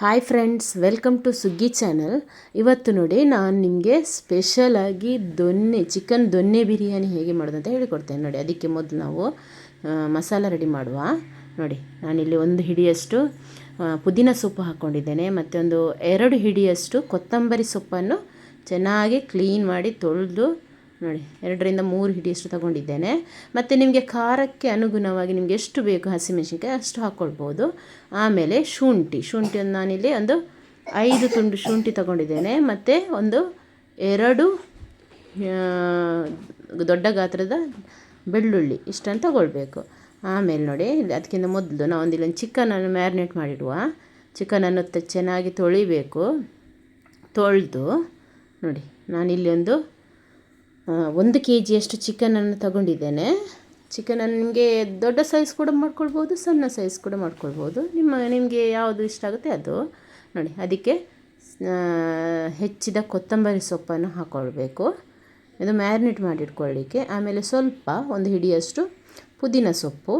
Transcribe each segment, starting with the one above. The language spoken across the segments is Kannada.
Hi friends welcome to Suggi channel ಇವತ್ತು ನೋಡಿ ನಾನು ನಿಮಗೆ ಸ್ಪೆಷಲಾಗಿ ದೊನ್ನೆ ಚಿಕನ್ ದೊನ್ನೆ ಬಿರಿಯಾನಿ ಹೇಗೆ ಮಾಡೋದು ಅಂತ ಹೇಳಿಕೊಡ್ತೇನೆ. ನೋಡಿ, ಅದಕ್ಕೆ ಮೊದಲು ನಾವು ಮಸಾಲ ರೆಡಿ ಮಾಡುವ. ನೋಡಿ, ನಾನಿಲ್ಲಿ ಒಂದು ಹಿಡಿಯಷ್ಟು ಪುದೀನ ಸೊಪ್ಪು ಹಾಕ್ಕೊಂಡಿದ್ದೇನೆ ಮತ್ತು ಒಂದು ಎರಡು ಹಿಡಿಯಷ್ಟು ಕೊತ್ತಂಬರಿ ಸೊಪ್ಪನ್ನು ಚೆನ್ನಾಗಿ ಕ್ಲೀನ್ ಮಾಡಿ ತೊಳೆದು ನೋಡಿ, ಎರಡರಿಂದ ಮೂರು ಹಿಡಿಯಷ್ಟು ತಗೊಂಡಿದ್ದೇನೆ. ಮತ್ತು ನಿಮಗೆ ಖಾರಕ್ಕೆ ಅನುಗುಣವಾಗಿ ನಿಮಗೆ ಎಷ್ಟು ಬೇಕು ಹಸಿಮೆಣಸಿನ್ಕಾಯಿ ಅಷ್ಟು ಹಾಕ್ಕೊಳ್ಬೋದು ಆಮೇಲೆ ಶುಂಠಿ, ಶುಂಠಿಯನ್ನು ನಾನಿಲ್ಲಿ ಒಂದು ಐದು ತುಂಡು ಶುಂಠಿ ತಗೊಂಡಿದ್ದೇನೆ. ಮತ್ತು ಒಂದು ಎರಡು ದೊಡ್ಡ ಗಾತ್ರದ ಬೆಳ್ಳುಳ್ಳಿ ಇಷ್ಟನ್ನು ತಗೊಳ್ಬೇಕು. ಆಮೇಲೆ ನೋಡಿ, ಅದಕ್ಕಿಂತ ಮೊದಲು ನಾವು ಒಂದು ಇಲ್ಲೊಂದು ಚಿಕನನ್ನು ಮ್ಯಾರಿನೇಟ್ ಮಾಡಿಡುವ. ಚಿಕನನ್ನು ಚೆನ್ನಾಗಿ ತೊಳಿಬೇಕು, ತೊಳೆದು ನೋಡಿ, ನಾನಿಲ್ಲಿ ಒಂದು ಒಂದು ಕೆ ಜಿಯಷ್ಟು ಚಿಕನನ್ನು ತಗೊಂಡಿದ್ದೇನೆ. ಚಿಕನನ್ನು ನಿಮಗೆ ದೊಡ್ಡ ಸೈಜ್ ಕೂಡ ಮಾಡ್ಕೊಳ್ಬೋದು, ಸಣ್ಣ ಸೈಜ್ ಕೂಡ ಮಾಡ್ಕೊಳ್ಬೋದು. ನಿಮ್ಮ, ನಿಮಗೆ ಯಾವುದು ಇಷ್ಟ ಆಗುತ್ತೆ ಅದು. ನೋಡಿ, ಅದಕ್ಕೆ ಹೆಚ್ಚಿದ ಕೊತ್ತಂಬರಿ ಸೊಪ್ಪನ್ನು ಹಾಕ್ಕೊಳ್ಬೇಕು ಇದು ಮ್ಯಾರಿನೇಟ್ ಮಾಡಿಟ್ಕೊಳ್ಳಿಕ್ಕೆ. ಆಮೇಲೆ ಸ್ವಲ್ಪ, ಒಂದು ಹಿಡಿಯಷ್ಟು ಪುದೀನ ಸೊಪ್ಪು.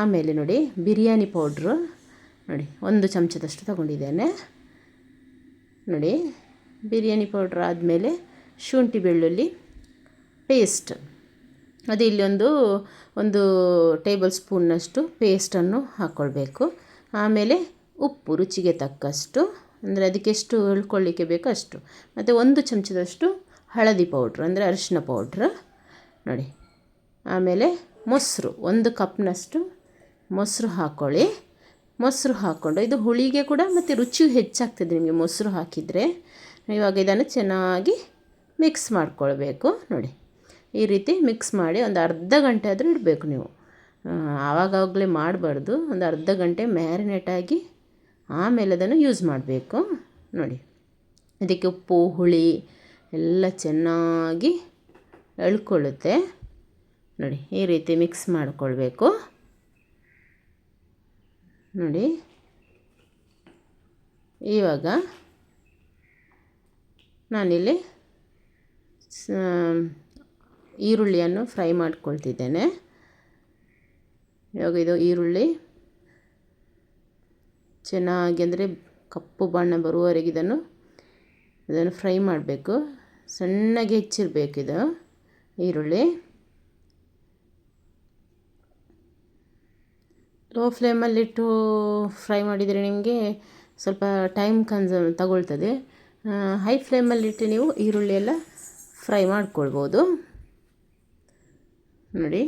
ಆಮೇಲೆ ನೋಡಿ, ಬಿರಿಯಾನಿ ಪೌಡ್ರು. ನೋಡಿ, ಒಂದು ಚಮಚದಷ್ಟು ತಗೊಂಡಿದ್ದೇನೆ. ನೋಡಿ, ಬಿರಿಯಾನಿ ಪೌಡ್ರ್ ಆದಮೇಲೆ ಶುಂಠಿ ಬೆಳ್ಳುಳ್ಳಿ. ಪೇಸ್ಟ್. ಅದು ಇಲ್ಲಿ ಒಂದು ಒಂದು ಟೇಬಲ್ ಸ್ಪೂನ್ನಷ್ಟು ಪೇಸ್ಟನ್ನು ಹಾಕ್ಕೊಳ್ಬೇಕು ಆಮೇಲೆ ಉಪ್ಪು ರುಚಿಗೆ ತಕ್ಕಷ್ಟು, ಅಂದರೆ ಅದಕ್ಕೆ ಎಷ್ಟು ಉಳ್ಕೊಳ್ಳಿಕ್ಕೆ ಬೇಕೋ ಅಷ್ಟು. ಮತ್ತು ಒಂದು ಚಮಚದಷ್ಟು ಹಳದಿ ಪೌಡ್ರ್, ಅಂದರೆ ಅರಿಶಿನ ಪೌಡ್ರ್. ನೋಡಿ, ಆಮೇಲೆ ಮೊಸರು, ಒಂದು ಕಪ್ನಷ್ಟು ಮೊಸರು ಹಾಕ್ಕೊಳ್ಳಿ ಮೊಸರು ಹಾಕ್ಕೊಂಡು, ಇದು ಹುಳಿಗೆ ಕೂಡ ಮತ್ತು ರುಚಿಯು ಹೆಚ್ಚಾಗ್ತದೆ ನಿಮಗೆ ಮೊಸರು ಹಾಕಿದರೆ. ಇವಾಗ ಇದನ್ನು ಚೆನ್ನಾಗಿ ಮಿಕ್ಸ್ ಮಾಡ್ಕೊಳ್ಬೇಕು. ನೋಡಿ ಈ ರೀತಿ ಮಿಕ್ಸ್ ಮಾಡಿ ಒಂದು ಅರ್ಧ ಗಂಟೆ ಆದರೂ ಇಡಬೇಕು ನೀವು. ಆವಾಗಲೇ ಮಾಡಬಾರ್ದು. ಒಂದು ಅರ್ಧ ಗಂಟೆ ಮ್ಯಾರಿನೇಟ್ ಆಗಿ ಆಮೇಲೆ ಅದನ್ನು ಯೂಸ್ ಮಾಡಬೇಕು. ನೋಡಿ, ಇದಕ್ಕೆ ಉಪ್ಪು, ಹುಳಿ ಎಲ್ಲ ಚೆನ್ನಾಗಿ ಎಳ್ಕೊಳ್ಳುತ್ತೆ. ನೋಡಿ, ಈ ರೀತಿ ಮಿಕ್ಸ್ ಮಾಡಿಕೊಳ್ಬೇಕು. ನೋಡಿ, ಇವಾಗ ನಾನಿಲ್ಲಿ ಈರುಳ್ಳಿಯನ್ನು ಫ್ರೈ ಮಾಡ್ಕೊಳ್ತಿದ್ದೇನೆ. ಇವಾಗ ಇದು ಈರುಳ್ಳಿ ಚೆನ್ನಾಗಿ ಅಂದರೆ ಕಪ್ಪು ಬಣ್ಣ ಬರುವವರೆಗೆ ಇದನ್ನು ಇದನ್ನು ಫ್ರೈ ಮಾಡಬೇಕು. ಸಣ್ಣಗೆ ಹೆಚ್ಚಿರಬೇಕು ಇದು ಈರುಳ್ಳಿ. ಲೋ ಫ್ಲೇಮಲ್ಲಿಟ್ಟು ಫ್ರೈ ಮಾಡಿದರೆ ನಿಮಗೆ ಸ್ವಲ್ಪ ಟೈಮ್ ಕನ್ಸಮ್ ತಗೊಳ್ತದೆ. ಹೈ ಫ್ಲೇಮಲ್ಲಿಟ್ಟು ನೀವು ಈರುಳ್ಳಿ ಎಲ್ಲ ಫ್ರೈ ಮಾಡ್ಕೊಳ್ಬೋದು. ನೋಡಿ.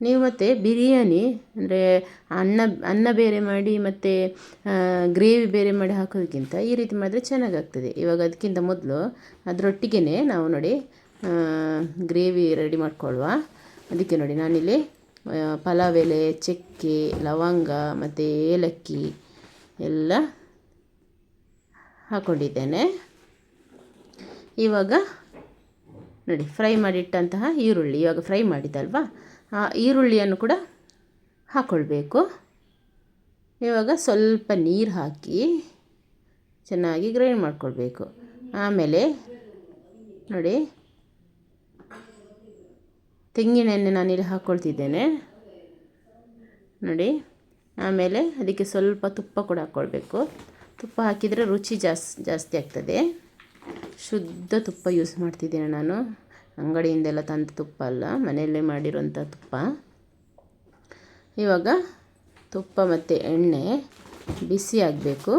ನೀವು ಮತ್ತೆ ಬಿರಿಯಾನಿ, ಅಂದರೆ ಅನ್ನ ಅನ್ನ ಬೇರೆ ಮಾಡಿ ಮತ್ತು ಗ್ರೇವಿ ಬೇರೆ ಮಾಡಿ ಹಾಕೋದಕ್ಕಿಂತ ಈ ರೀತಿ ಮಾಡಿದ್ರೆ ಚೆನ್ನಾಗಾಗ್ತದೆ. ಇವಾಗ ಅದಕ್ಕಿಂತ ಮೊದಲು ಅದರೊಟ್ಟಿಗೆ ನಾವು ನೋಡಿ ಗ್ರೇವಿ ರೆಡಿ ಮಾಡ್ಕೊಳ್ಳುವ ಅದಕ್ಕೆ ನೋಡಿ ನಾನಿಲ್ಲಿ ಪಲಾವ್ ಎಲೆ, ಚಕ್ಕೆ, ಲವಂಗ, ಮತ್ತು ಏಲಕ್ಕಿ ಎಲ್ಲ ಹಾಕ್ಕೊಂಡಿದ್ದೇನೆ ಇವಾಗ ನೋಡಿ, ಫ್ರೈ ಮಾಡಿಟ್ಟಂತಹ ಈರುಳ್ಳಿ. ಇವಾಗ ಫ್ರೈ ಮಾಡಿದಲ್ವಾ ಆ ಈರುಳ್ಳಿಯನ್ನು ಕೂಡ ಹಾಕ್ಕೊಳ್ಬೇಕು ಇವಾಗ ಸ್ವಲ್ಪ ನೀರು ಹಾಕಿ ಚೆನ್ನಾಗಿ ಗ್ರೈಂಡ್ ಮಾಡ್ಕೊಳ್ಬೇಕು. ಆಮೇಲೆ ನೋಡಿ, ತೆಂಗಿನ ಎಣ್ಣೆ ನಾನಿಲ್ಲಿ ಹಾಕ್ಕೊಳ್ತಿದ್ದೇನೆ ನೋಡಿ, ಆಮೇಲೆ ಅದಕ್ಕೆ ಸ್ವಲ್ಪ ತುಪ್ಪ ಕೂಡ ಹಾಕ್ಕೊಳ್ಬೇಕು ತುಪ್ಪ ಹಾಕಿದರೆ ರುಚಿ ಜಾಸ್, ಜಾಸ್ತಿ ಆಗ್ತದೆ. ಶುದ್ಧ ತುಪ್ಪ ಯೂಸ್ ಮಾಡ್ತಿದ್ದೀನಿ ನಾನು. ಅಂಗಡಿಯಿಂದೆಲ್ಲ ತಂದ ತುಪ್ಪ ಅಲ್ಲ, ಮನೆಯಲ್ಲೇ ಮಾಡಿರೋಂಥ ತುಪ್ಪ. ಇವಾಗ ತುಪ್ಪ ಮತ್ತು ಎಣ್ಣೆ ಬಿಸಿ ಆಗಬೇಕು.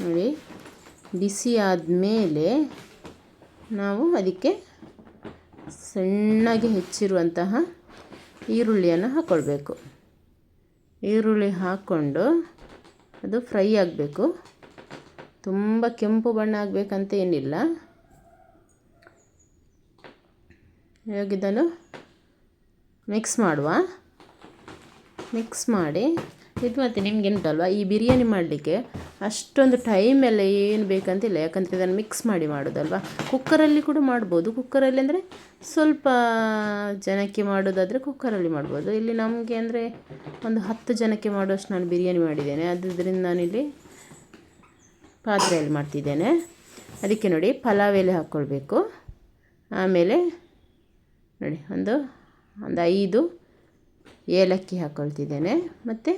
ನೋಡಿ, ಬಿಸಿ ಆದಮೇಲೆ ನಾವು ಅದಕ್ಕೆ ಸಣ್ಣಗೆ ಹೆಚ್ಚಿರುವಂತಹ ಈರುಳ್ಳಿಯನ್ನು ಹಾಕ್ಕೊಳ್ಬೇಕು ಈರುಳ್ಳಿ ಹಾಕ್ಕೊಂಡು ಅದು ಫ್ರೈ ಆಗಬೇಕು. ತುಂಬ ಕೆಂಪು ಬಣ್ಣ ಆಗಬೇಕಂತ ಏನಿಲ್ಲ. ಇವಾಗ ಇದನ್ನು ಮಿಕ್ಸ್ ಮಾಡುವ. ಮಿಕ್ಸ್ ಮಾಡಿ. ಇದು ಮತ್ತು ನಿಮ್ಗೆ ಉಂಟಲ್ವ ಈ ಬಿರಿಯಾನಿ ಮಾಡಲಿಕ್ಕೆ ಅಷ್ಟೊಂದು ಟೈಮ್ ಎಲ್ಲ ಏನು ಬೇಕಂತಿಲ್ಲ. ಯಾಕಂದರೆ ಇದನ್ನು ಮಿಕ್ಸ್ ಮಾಡಿ ಮಾಡೋದಲ್ವ? ಕುಕ್ಕರಲ್ಲಿ ಕೂಡ ಮಾಡ್ಬೋದು. ಕುಕ್ಕರಲ್ಲಿ ಅಂದರೆ ಸ್ವಲ್ಪ ಜನಕ್ಕೆ ಮಾಡೋದಾದರೆ ಕುಕ್ಕರಲ್ಲಿ ಮಾಡ್ಬೋದು. ಇಲ್ಲಿ ನಮಗೆ ಅಂದರೆ ಒಂದು ಹತ್ತು ಜನಕ್ಕೆ ಮಾಡುವಷ್ಟು ನಾನು ಬಿರಿಯಾನಿ ಮಾಡಿದ್ದೇನೆ. ಅದರಿಂದ ನಾನಿಲ್ಲಿ ಪಾತ್ರೆಯಲ್ಲಿ ಮಾಡ್ತಿದ್ದೇನೆ. ಅದಕ್ಕೆ ನೋಡಿ ಪಲಾವ್ ಎಲೆ ಹಾಕ್ಕೊಳ್ಬೇಕು. ಆಮೇಲೆ ನೋಡಿ ಒಂದು ಒಂದು ಐದು ಏಲಕ್ಕಿ ಹಾಕ್ಕೊಳ್ತಿದ್ದೇನೆ. ಮತ್ತು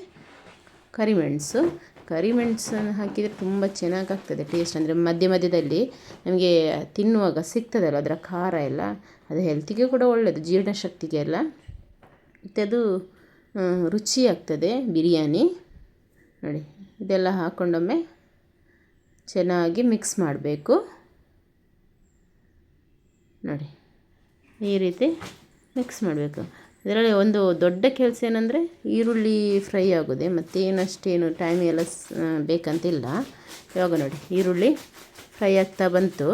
ಕರಿಮೆಣಸು. ಕರಿಮೆಣಸನ್ನು ಹಾಕಿದರೆ ತುಂಬ ಚೆನ್ನಾಗಾಗ್ತದೆ ಟೇಸ್ಟ್ ಅಂದರೆ ಮಧ್ಯ ಮಧ್ಯದಲ್ಲಿ ನಮಗೆ ತಿನ್ನುವಾಗ ಸಿಗ್ತದಲ್ಲ, ಅದರ ಖಾರ ಎಲ್ಲ, ಅದು ಹೆಲ್ತಿಗೆ ಕೂಡ ಒಳ್ಳೆಯದು ಜೀರ್ಣಶಕ್ತಿಗೆ ಎಲ್ಲ. ಮತ್ತು ಅದು ರುಚಿ ಆಗ್ತದೆ ಬಿರಿಯಾನಿ. ನೋಡಿ, ಇದೆಲ್ಲ ಹಾಕ್ಕೊಂಡೊಮ್ಮೆ ಚೆನ್ನಾಗಿ ಮಿಕ್ಸ್ ಮಾಡಬೇಕು. ನೋಡಿ, ಈ ರೀತಿ ಮಿಕ್ಸ್ ಮಾಡಬೇಕು. ಇದರಲ್ಲಿ ಒಂದು ದೊಡ್ಡ ಕೆಲಸ ಏನಂದರೆ ಈರುಳ್ಳಿ ಫ್ರೈ ಆಗೋದೆ ಮತ್ತೇನಷ್ಟೇನು ಟೈಮ್ ಎಲ್ಲ ಬೇಕಂತಿಲ್ಲ. ಇವಾಗ ನೋಡಿ, ಈರುಳ್ಳಿ ಫ್ರೈ ಆಗ್ತಾ ಬಂತು.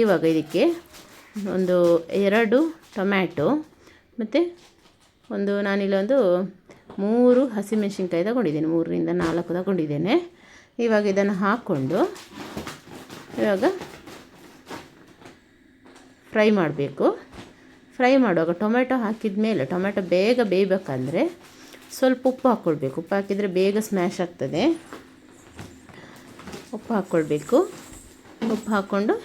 ಇವಾಗ ಇದಕ್ಕೆ ಒಂದು ಎರಡು ಟೊಮ್ಯಾಟೊ, ಮತ್ತು ಒಂದು ನಾನಿಲ್ಲೊಂದು ಮೂರು ಹಸಿಮೆಣಸಿನ್ಕಾಯಿ ತಗೊಂಡಿದ್ದೀನಿ. ಮೂರರಿಂದ ನಾಲ್ಕು ತಗೊಂಡಿದ್ದೇನೆ. ಇವಾಗ ಇದನ್ನು ಹಾಕ್ಕೊಂಡು ಇವಾಗ ಫ್ರೈ ಮಾಡಬೇಕು. ಫ್ರೈ ಮಾಡುವಾಗ ಟೊಮೆಟೊ ಹಾಕಿದ ಮೇಲೆ ಟೊಮೆಟೊ ಬೇಗ ಬೇಯಬೇಕಂದ್ರೆ ಸ್ವಲ್ಪ ಉಪ್ಪು ಹಾಕ್ಕೊಳ್ಬೇಕು. ಉಪ್ಪು ಹಾಕಿದರೆ ಬೇಗ ಸ್ಮ್ಯಾಶ್ ಆಗ್ತದೆ. ಉಪ್ಪು ಹಾಕ್ಕೊಳ್ಬೇಕು. ಉಪ್ಪು ಹಾಕ್ಕೊಂಡು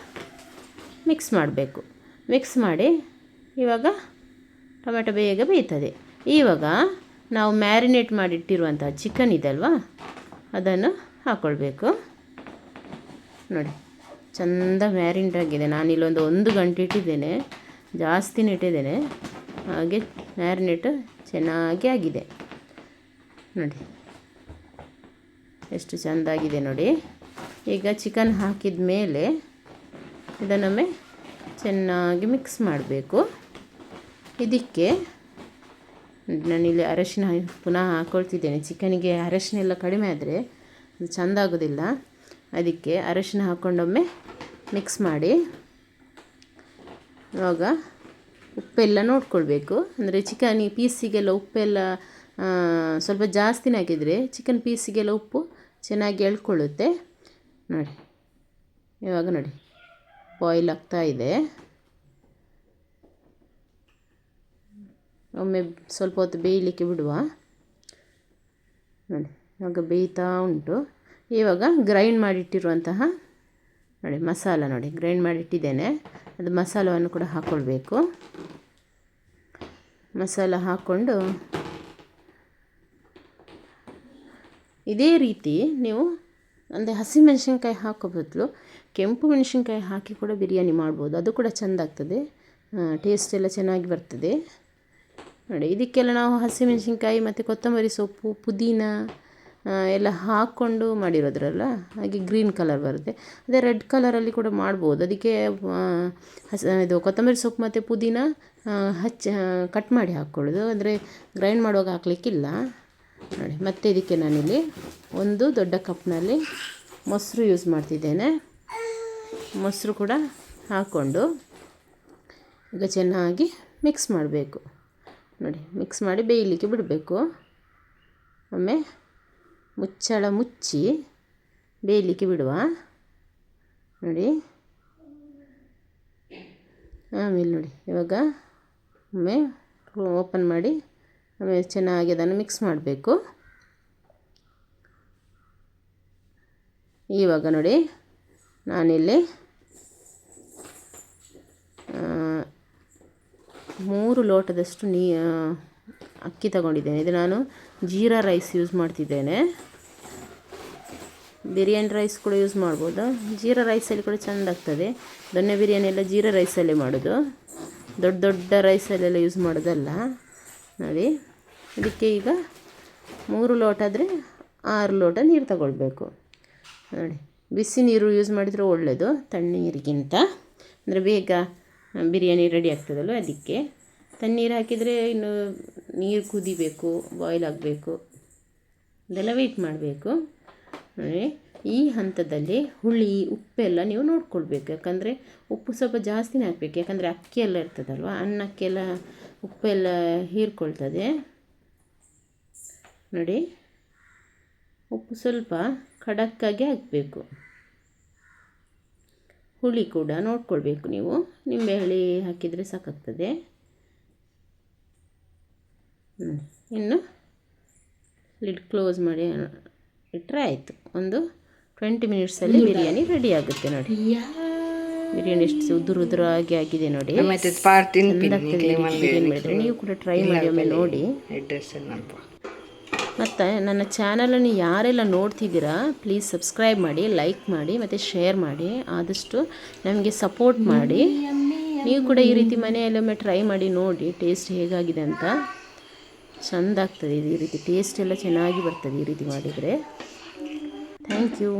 ಮಿಕ್ಸ್ ಮಾಡಬೇಕು. ಮಿಕ್ಸ್ ಮಾಡಿ ಇವಾಗ ಟೊಮೆಟೊ ಬೇಗ ಬೇಯ್ತದೆ. ಇವಾಗ ನಾವು ಮ್ಯಾರಿನೇಟ್ ಮಾಡಿಟ್ಟಿರುವಂಥ ಚಿಕನ್ ಇದಲ್ವಾ? ಅದನ್ನು ಹಾಕ್ಕೊಳ್ಬೇಕು ನೋಡಿ, ಚಂದ ಮ್ಯಾರಿನೇಟ್ ಆಗಿದೆ. ನಾನು ಇಲ್ಲೊಂದು ಒಂದು ಗಂಟೆ ಇಟ್ಟಿದ್ದೇನೆ. ಜಾಸ್ತಿನೇ ಇಟ್ಟಿದ್ದೇನೆ ಹಾಗೆ ಮ್ಯಾರಿನೇಟ್ ಚೆನ್ನಾಗಿ ಆಗಿದೆ. ನೋಡಿ, ಎಷ್ಟು ಚೆಂದಾಗಿದೆ ನೋಡಿ. ಈಗ ಚಿಕನ್ ಹಾಕಿದ ಮೇಲೆ ಇದನ್ನೊಮ್ಮೆ ಚೆನ್ನಾಗಿ ಮಿಕ್ಸ್ ಮಾಡಬೇಕು. ಇದಕ್ಕೆ ನಾನಿಲ್ಲಿ ಅರಶಿನ ಪುನಃ ಹಾಕ್ಕೊಳ್ತಿದ್ದೇನೆ ಚಿಕನಿಗೆ ಅರಶಿನ ಎಲ್ಲ ಕಡಿಮೆ ಆದರೆ ಚೆಂದ ಆಗೋದಿಲ್ಲ. ಅದಕ್ಕೆ ಅರಶಿನ ಹಾಕ್ಕೊಂಡೊಮ್ಮೆ ಮಿಕ್ಸ್ ಮಾಡಿ. ಆವಾಗ ಉಪ್ಪೆಲ್ಲ ನೋಡ್ಕೊಳ್ಬೇಕು. ಅಂದರೆ ಚಿಕನ್ ಪೀಸಿಗೆಲ್ಲ ಉಪ್ಪೆಲ್ಲ ಸ್ವಲ್ಪ ಜಾಸ್ತಿನೇ ಹಾಕಿದರೆ ಚಿಕನ್ ಪೀಸಿಗೆಲ್ಲ ಉಪ್ಪು ಚೆನ್ನಾಗಿ ಎಳ್ಕೊಳ್ಳುತ್ತೆ. ನೋಡಿ, ಇವಾಗ ನೋಡಿ ಬಾಯ್ಲ್ ಆಗ್ತಾ ಇದೆ. ಒಮ್ಮೆ ಸ್ವಲ್ಪ ಹೊತ್ತು ಬೇಯಲಿಕ್ಕೆ ಬಿಡುವ. ನೋಡಿ. ಇವಾಗ ಬೇಯ್ತಾ ಉಂಟು. ಇವಾಗ ಗ್ರೈಂಡ್ ಮಾಡಿಟ್ಟಿರುವಂತಹ ನೋಡಿ ಮಸಾಲ ನೋಡಿ ಗ್ರೈಂಡ್ ಮಾಡಿಟ್ಟಿದ್ದೇನೆ. ಅದು ಮಸಾಲವನ್ನು ಕೂಡ ಹಾಕ್ಕೊಳ್ಬೇಕು ಮಸಾಲ ಹಾಕ್ಕೊಂಡು ಇದೇ ರೀತಿ ನೀವು ಅಂದರೆ ಹಸಿಮೆಣಸಿನ್ಕಾಯಿ ಹಾಕೋ ಬದಲು ಕೆಂಪು ಮೆಣಸಿನ್ಕಾಯಿ ಹಾಕಿ ಕೂಡ ಬಿರಿಯಾನಿ ಮಾಡ್ಬೋದು. ಅದು ಕೂಡ ಚೆಂದ ಆಗ್ತದೆ. ಟೇಸ್ಟ್ ಎಲ್ಲ ಚೆನ್ನಾಗಿ ಬರ್ತದೆ. ನೋಡಿ, ಇದಕ್ಕೆಲ್ಲ ನಾವು ಹಸಿಮೆಣಸಿನ್ಕಾಯಿ ಮತ್ತು ಕೊತ್ತಂಬರಿ ಸೊಪ್ಪು, ಪುದೀನ ಎಲ್ಲ ಹಾಕ್ಕೊಂಡು ಮಾಡಿರೋದ್ರಲ್ಲ? ಹಾಗೆ ಗ್ರೀನ್ ಕಲರ್ ಬರುತ್ತೆ. ಅದೇ ರೆಡ್ ಕಲರಲ್ಲಿ ಕೂಡ ಮಾಡ್ಬೋದು. ಅದಕ್ಕೆ ಹಸ, ಇದು ಕೊತ್ತಂಬರಿ ಸೊಪ್ಪು ಮತ್ತು ಪುದೀನ ಹಚ್ಚಿ ಕಟ್ ಮಾಡಿ ಹಾಕ್ಕೊಳ್ಳೋದು ಅಂದರೆ ಗ್ರೈಂಡ್ ಮಾಡುವಾಗ ಹಾಕಲಿಕ್ಕಿಲ್ಲ. ನೋಡಿ, ಮತ್ತು ಇದಕ್ಕೆ ನಾನಿಲ್ಲಿ ಒಂದು ದೊಡ್ಡ ಕಪ್ನಲ್ಲಿ ಮೊಸರು ಯೂಸ್ ಮಾಡ್ತಿದ್ದೇನೆ. ಮೊಸರು ಕೂಡ ಹಾಕ್ಕೊಂಡು ಈಗ ಚೆನ್ನಾಗಿ ಮಿಕ್ಸ್ ಮಾಡಬೇಕು. ನೋಡಿ ಮಿಕ್ಸ್ ಮಾಡಿ ಬೇಯಲಿಕ್ಕೆ ಬಿಡಬೇಕು. ಒಮ್ಮೆ ಮುಚ್ಚಳ ಮುಚ್ಚಿ ಬೇಯಲಿಕ್ಕೆ ಬಿಡುವ. ನೋಡಿ. ಆಮೇಲೆ ನೋಡಿ. ಇವಾಗ ಒಮ್ಮೆ ಓಪನ್ ಮಾಡಿ, ಆಮೇಲೆ ಚೆನ್ನಾಗಿ ಅದನ್ನು ಮಿಕ್ಸ್ ಮಾಡಬೇಕು. ಇವಾಗ ನೋಡಿ, ನಾನಿಲ್ಲಿ ಮೂರು ಲೋಟದಷ್ಟು ನೀ ಅಕ್ಕಿ ತಗೊಂಡಿದ್ದೇನೆ. ಇದು ನಾನು ಜೀರಾ ರೈಸ್ ಯೂಸ್ ಮಾಡ್ತಿದ್ದೇನೆ. ಬಿರಿಯಾನಿ ರೈಸ್ ಕೂಡ ಯೂಸ್ ಮಾಡ್ಬೋದು. ಜೀರಾ ರೈಸಲ್ಲಿ ಕೂಡ ಚೆಂದ ಆಗ್ತದೆ ದೊನ್ನೆ ಬಿರಿಯಾನಿ ಎಲ್ಲ ಜೀರಾ ರೈಸಲ್ಲೇ ಮಾಡೋದು. ದೊಡ್ಡ ದೊಡ್ಡ ರೈಸಲ್ಲೆಲ್ಲ ಯೂಸ್ ಮಾಡೋದಲ್ಲ. ನೋಡಿ. ಇದಕ್ಕೆ ಈಗ ಮೂರು ಲೋಟ ಆದರೆ ಆರು ಲೋಟ ನೀರು ತಗೊಳ್ಬೇಕು. ನೋಡಿ. ಬಿಸಿ ನೀರು ಯೂಸ್ ಮಾಡಿದರೆ ಒಳ್ಳೆಯದು ತಣ್ಣೀರಿಗಿಂತ. ಅಂದರೆ ಬೇಗ ಬಿರಿಯಾನಿ ರೆಡಿ ಆಗ್ತದಲ್ವ ಅದಕ್ಕೆ. ತಣ್ಣೀರು ಹಾಕಿದರೆ ಇನ್ನು ನೀರು ಕುದಿಬೇಕು ಬಾಯ್ಲ್ ಆಗಬೇಕು. ಅದೆಲ್ಲ ವೆಯ್ಟ್ ಮಾಡಬೇಕು. ಈ ಹಂತದಲ್ಲಿ ಹುಳಿ, ಉಪ್ಪೆಲ್ಲ ನೀವು ನೋಡ್ಕೊಳ್ಬೇಕು. ಯಾಕಂದರೆ ಉಪ್ಪು ಸ್ವಲ್ಪ ಜಾಸ್ತಿನೇ ಹಾಕ್ಬೇಕು. ಯಾಕಂದರೆ ಅಕ್ಕಿ ಎಲ್ಲ ಇರ್ತದಲ್ವ? ಅನ್ನಕ್ಕೆಲ್ಲ ಉಪ್ಪೆಲ್ಲ ಹೀರ್ಕೊಳ್ತದೆ. ನೋಡಿ. ಉಪ್ಪು ಸ್ವಲ್ಪ ಖಡಕ್ಕಾಗಿ ಹಾಕಬೇಕು. ಹುಳಿ ಕೂಡ ನೋಡ್ಕೊಳ್ಬೇಕು ನೀವು. ನಿಂಬೆಹುಳಿ ಹಾಕಿದರೆ ಸಾಕಾಗ್ತದೆ. ಇನ್ನು ಲಿಡ್ ಕ್ಲೋಸ್ ಮಾಡಿ ಇಟ್ಟರೆ ಆಯಿತು. ಒಂದು ಟ್ವೆಂಟಿ ಮಿನಿಟ್ಸಲ್ಲಿ ಬಿರಿಯಾನಿ ರೆಡಿ ಆಗುತ್ತೆ ನೋಡಿ. ಬಿರಿಯಾನಿ ಎಷ್ಟು ಉದುರು ಉದುರಾಗಿ ಆಗಿದೆ ನೋಡಿ. ಬಿರಿಯಾನಿ ಮಾಡಿದರೆ ನೀವು ಕೂಡ ಟ್ರೈ ಮಾಡಿ ಒಮ್ಮೆ ನೋಡಿ. ಮತ್ತು ನನ್ನ ಚಾನಲನ್ನು ಯಾರೆಲ್ಲ ನೋಡ್ತಿದ್ದೀರಾ ಪ್ಲೀಸ್ ಸಬ್ಸ್ಕ್ರೈಬ್ ಮಾಡಿ ಲೈಕ್ ಮಾಡಿ ಮತ್ತು ಶೇರ್ ಮಾಡಿ. ಆದಷ್ಟು ನಮಗೆ ಸಪೋರ್ಟ್ ಮಾಡಿ. ನೀವು ಕೂಡ ಈ ರೀತಿ ಮನೆಯಲ್ಲೊಮ್ಮೆ ಟ್ರೈ ಮಾಡಿ ನೋಡಿ ಟೇಸ್ಟ್ ಹೇಗಾಗಿದೆ ಅಂತ. ಚೆಂದ ಆಗ್ತದೆ ಈ ರೀತಿ ಟೇಸ್ಟ್ ಎಲ್ಲ ಚೆನ್ನಾಗಿ ಬರ್ತದೆ ಈ ರೀತಿ ಮಾಡಿದರೆ. Thank you